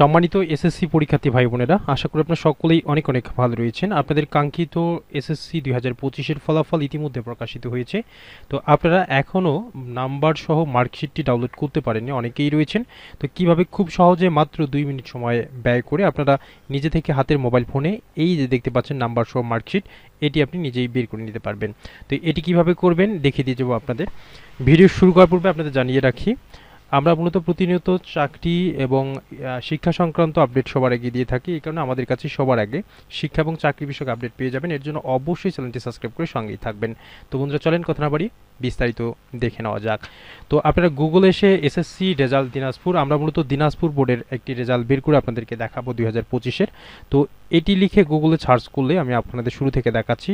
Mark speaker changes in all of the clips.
Speaker 1: সম্মানিত এসএসসি পরীক্ষার্থী ভাই বোনেরা, আশা করি আপনারা সকলেই অনেক অনেক ভালো রয়েছেন। আপনাদের কাঙ্ক্ষিত এসএসসি দুই হাজার পঁচিশের ফলাফল ইতিমধ্যে প্রকাশিত হয়েছে। তো আপনারা এখনও নাম্বার সহ মার্কশিটটি ডাউনলোড করতে পারেননি, অনেকেই রয়েছেন। তো কীভাবে খুব সহজে মাত্র দুই মিনিট সময় ব্যয় করে আপনারা নিজে থেকে হাতের মোবাইল ফোনে এই যে দেখতে পাচ্ছেন নাম্বার সহ মার্কশিট, এটি আপনি নিজেই বের করে নিতে পারবেন। তো এটি কীভাবে করবেন, দেখিয়ে দিয়ে যাব আপনাদের। ভিডিও শুরু করার পূর্বে আপনাদের জানিয়ে রাখি আমরা মূলত প্রতিনিয়ত চাকরি এবং শিক্ষা সংক্রান্ত আপডেট সবার আগে দিয়ে থাকি। এই কারণে আমাদের কাছে সবার আগে শিক্ষা এবং চাকরি বিষয়ক আপডেট পেয়ে যাবেন। এর জন্য অবশ্যই চ্যানেলটি সাবস্ক্রাইব করে সঙ্গেই থাকবেন। তো বন্ধুরা, চলেন কথা না বাড়ি, বিস্তারিত দেখে নেওয়া যাক। তো আপনারা গুগল এসে এসএসসি রেজাল্ট দিনাজপুর, আমরা মূলত দিনাজপুর বোর্ডের একটি রেজাল্ট বের করে আপনাদেরকে দেখাবো দুই হাজার পঁচিশের। তো এটি লিখে গুগলে সার্চ করলে আমি আপনাদের শুরু থেকে দেখাচ্ছি।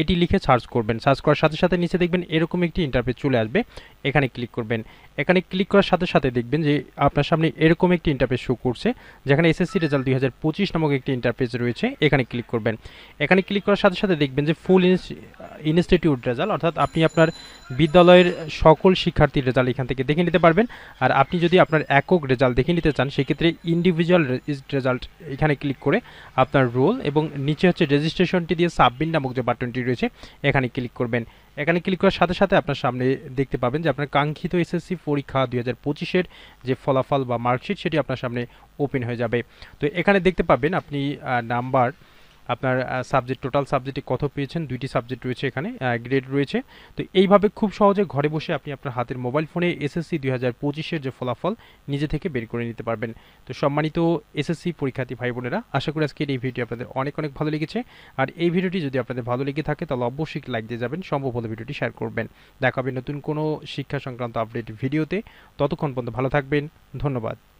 Speaker 1: এটি লিখে সার্চ করবেন। সার্চ করার সাথে সাথে নিচে দেখবেন এরকম একটি ইন্টারফেস চলে আসবে। এখানে ক্লিক করবেন। এখানে ক্লিক করার সাথে সাথে সাথে দেখবেন যে আপনার সামনে এরকম একটি ইন্টারফেস শো করছে, যেখানে এসএসসি রেজাল্ট দুই হাজার পঁচিশ নামক একটি ইন্টারফেস রয়েছে, এখানে ক্লিক করবেন। এখানে ক্লিক করার সাথে সাথে দেখবেন যে ফুল ইনস্টিটিউট রেজাল্ট অর্থাৎ আপনি আপনার বিদ্যালয়ের সকল শিক্ষার্থীর রেজাল্ট এখান থেকে দেখে নিতে পারবেন। আর আপনি যদি আপনার একক রেজাল্ট দেখে নিতে চান, সেক্ষেত্রে ইন্ডিভিজুয়াল রেজাল্ট এখানে ক্লিক করে আপনার রোল এবং নিচে হচ্ছে রেজিস্ট্রেশনটি দিয়ে সাবমিট নামক যে বাটনটি রয়েছে, এখানে ক্লিক করবেন। এখানে ক্লিক করার সাথে সাথে আপনার সামনে দেখতে পাবেন যে আপনার কাঙ্ক্ষিত এসএসসি পরীক্ষা দুই হাজার যে ফলাফল বা মার্কশিট সেটি আপনার সামনে ওপেন হয়ে যাবে। তো এখানে দেখতে পাবেন আপনি নাম্বার আপনার সাবজেক্ট টোটাল সাবজেক্টে কত পেয়েছেন? দুইটি সাবজেক্ট রয়েছে এখানে গ্রেড রয়েছে। তো এইভাবে খুব সহজে ঘরে বসে আপনি আপনার হাতের মোবাইল ফোনে এসএসসি দুই হাজার পঁচিশের যে ফলাফল, নিজে থেকে বের করে নিতে পারবেন। তো সম্মানিত এসএসসি পরীক্ষার্থী ভাই বোনেরা, আশা করি আজকের এই ভিডিও আপনাদের অনেক অনেক ভালো লেগেছে। আর এই ভিডিওটি যদি আপনাদের ভালো লেগে থাকে, তাহলে অবশ্যই লাইক দিয়ে যাবেন, সম্ভব হলে ভিডিওটি শেয়ার করবেন। দেখা হবে নতুন কোনো শিক্ষা সংক্রান্ত আপডেট ভিডিওতে। ততক্ষণ পর্যন্ত ভালো থাকবেন, ধন্যবাদ।